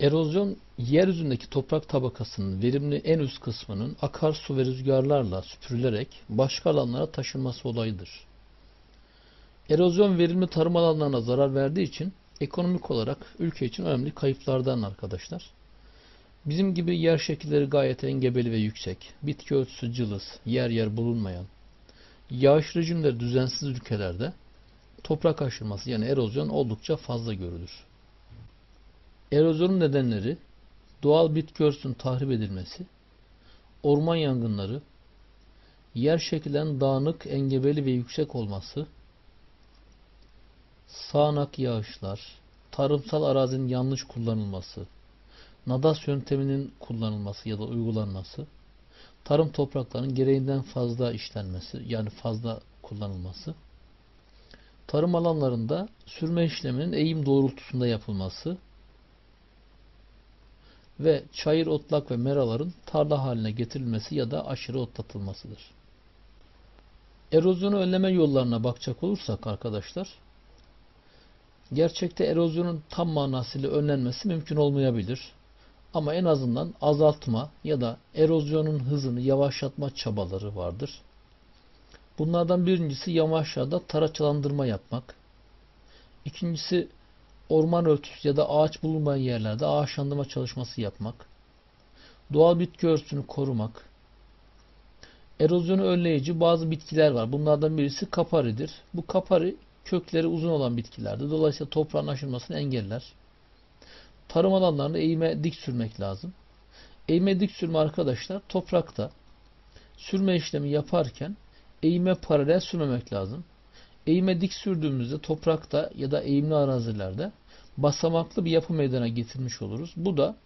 Erozyon yeryüzündeki toprak tabakasının verimli en üst kısmının akarsu ve rüzgarlarla süpürülerek başka alanlara taşınması olayıdır. Erozyon verimli tarım alanlarına zarar verdiği için ekonomik olarak ülke için önemli kayıplardan arkadaşlar. Bizim gibi yer şekilleri gayet engebeli ve yüksek, bitki örtüsü cılız, yer yer bulunmayan, yağış rejimleri düzensiz ülkelerde toprak aşırması yani erozyon oldukça fazla görülür. Erozyonun nedenleri doğal bitki örtüsünün tahrip edilmesi, orman yangınları, yer şekillerinin dağınık, engebeli ve yüksek olması, sağanak yağışlar, tarımsal arazinin yanlış kullanılması, nadas yönteminin kullanılması ya da uygulanması, tarım topraklarının gereğinden fazla işlenmesi yani fazla kullanılması, tarım alanlarında sürme işleminin eğim doğrultusunda yapılması ve çayır, otlak ve meraların tarla haline getirilmesi ya da aşırı otlatılmasıdır. Erozyonu önleme yollarına bakacak olursak arkadaşlar, gerçekte erozyonun tam manasıyla önlenmesi mümkün olmayabilir. Ama en azından azaltma ya da erozyonun hızını yavaşlatma çabaları vardır. Bunlardan birincisi yamaçlarda taraçalandırma yapmak. İkincisi orman örtüsü ya da ağaç bulunmayan yerlerde ağaçlandırma çalışması yapmak. Doğal bitki örtüsünü korumak. Erozyonu önleyici bazı bitkiler var. Bunlardan birisi kaparidir. Bu kapari kökleri uzun olan bitkilerdir. Dolayısıyla toprağın aşınmasını engeller. Tarım alanlarında eğime dik sürmek lazım. Eğime dik sürme arkadaşlar toprakta sürme işlemi yaparken eğime paralel sürmemek lazım. Eğime dik sürdüğümüzde toprakta ya da eğimli arazilerde basamaklı bir yapı meydana getirmiş oluruz. Bu da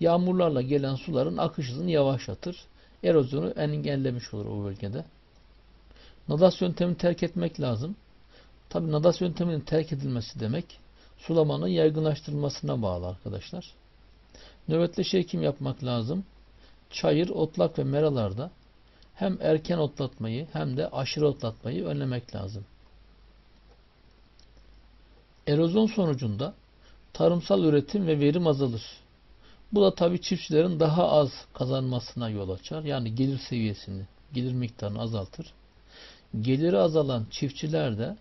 yağmurlarla gelen suların akış hızını yavaşlatır. Erozyonu engellemiş olur o bölgede. Nadas yöntemini terk etmek lazım. Tabi nadas yönteminin terk edilmesi demek sulamanın yaygınlaştırılmasına bağlı arkadaşlar. Nöbetleşe ekim yapmak lazım. Çayır, otlak ve meralarda hem erken otlatmayı hem de aşırı otlatmayı önlemek lazım. Erozyon sonucunda tarımsal üretim ve verim azalır. Bu da tabi çiftçilerin daha az kazanmasına yol açar. Yani gelir seviyesini, gelir miktarını azaltır. Geliri azalan çiftçiler de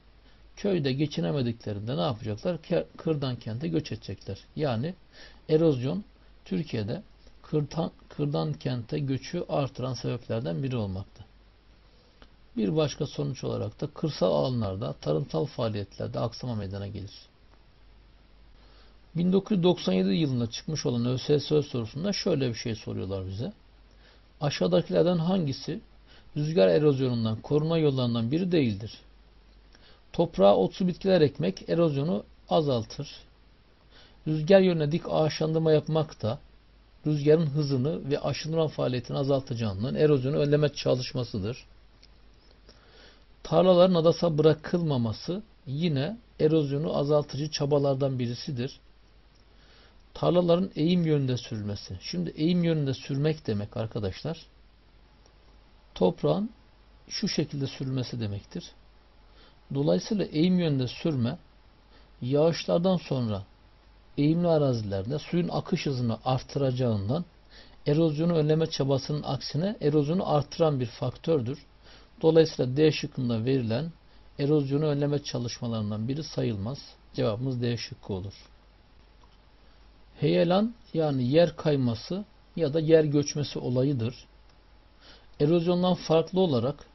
köyde geçinemediklerinde ne yapacaklar? Kırdan kente göç edecekler. Yani erozyon Türkiye'de kırdan, kente göçü artıran sebeplerden biri olmakta. Bir başka sonuç olarak da kırsal alanlarda tarımsal faaliyetlerde aksama meydana gelir. 1997 yılında çıkmış olan ÖSS sorusunda şöyle bir şey soruyorlar bize. Aşağıdakilerden hangisi rüzgar erozyonundan koruma yollarından biri değildir? Toprağa otsu bitkiler ekmek erozyonu azaltır. Rüzgar yönüne dik ağaçlandırma yapmak da rüzgarın hızını ve aşındıran faaliyetini azaltacağından erozyonu önleme çalışmasıdır. Tarlaların adasa bırakılmaması yine erozyonu azaltıcı çabalardan birisidir. Tarlaların eğim yönünde sürülmesi. Şimdi eğim yönünde sürmek demek arkadaşlar. Toprağın şu şekilde sürülmesi demektir. Dolayısıyla eğim yönünde sürme yağışlardan sonra eğimli arazilerde suyun akış hızını artıracağından erozyonu önleme çabasının aksine erozyonu artıran bir faktördür. Dolayısıyla D şıkkında verilen erozyonu önleme çalışmalarından biri sayılmaz. Cevabımız D şıkkı olur. Heyelan yani yer kayması ya da yer göçmesi olayıdır. Erozyondan farklı olarak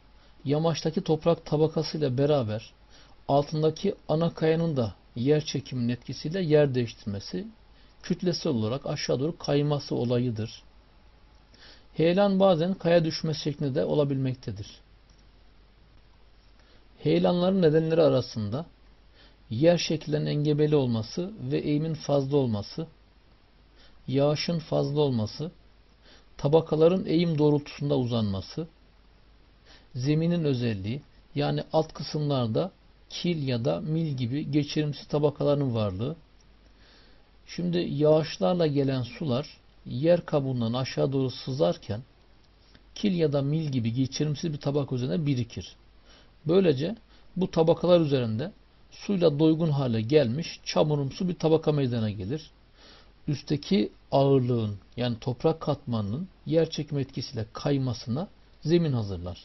yamaçtaki toprak tabakasıyla beraber altındaki ana kayanın da yer çekiminin etkisiyle yer değiştirmesi, kütlesi olarak aşağı doğru kayması olayıdır. Heyelan bazen kaya düşmesi şeklinde de olabilmektedir. Heyelanların nedenleri arasında yer şekillerinin engebeli olması ve eğimin fazla olması, yağışın fazla olması, tabakaların eğim doğrultusunda uzanması, zeminin özelliği yani alt kısımlarda kil ya da mil gibi geçirimsiz tabakaların varlığı. Şimdi yağışlarla gelen sular yer kabuğundan aşağı doğru sızarken kil ya da mil gibi geçirimsiz bir tabaka üzerine birikir. Böylece bu tabakalar üzerinde suyla doygun hale gelmiş çamurumsu bir tabaka meydana gelir. üstteki ağırlığın yani toprak katmanının yer çekimi etkisiyle kaymasına zemin hazırlar.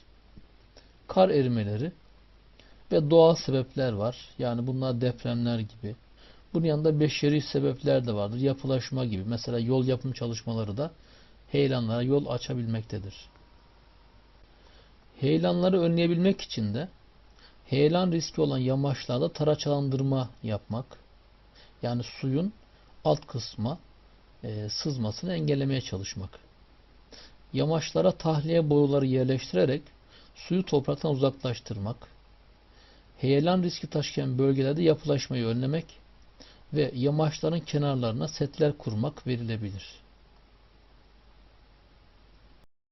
Kar erimeleri ve doğal sebepler var. Yani bunlar depremler gibi. Bunun yanında beşeri sebepler de vardır. Yapılaşma gibi. Mesela yol yapım çalışmaları da heyelanlara yol açabilmektedir. Heyelanları önleyebilmek için de heyelan riski olan yamaçlarda taraçalandırma yapmak, yani suyun alt kısma e, sızmasını engellemeye çalışmak. Yamaçlara tahliye boruları yerleştirerek suyu topraktan uzaklaştırmak, heyelan riski taşıyan bölgelerde yapılaşmayı önlemek ve yamaçların kenarlarına setler kurmak verilebilir.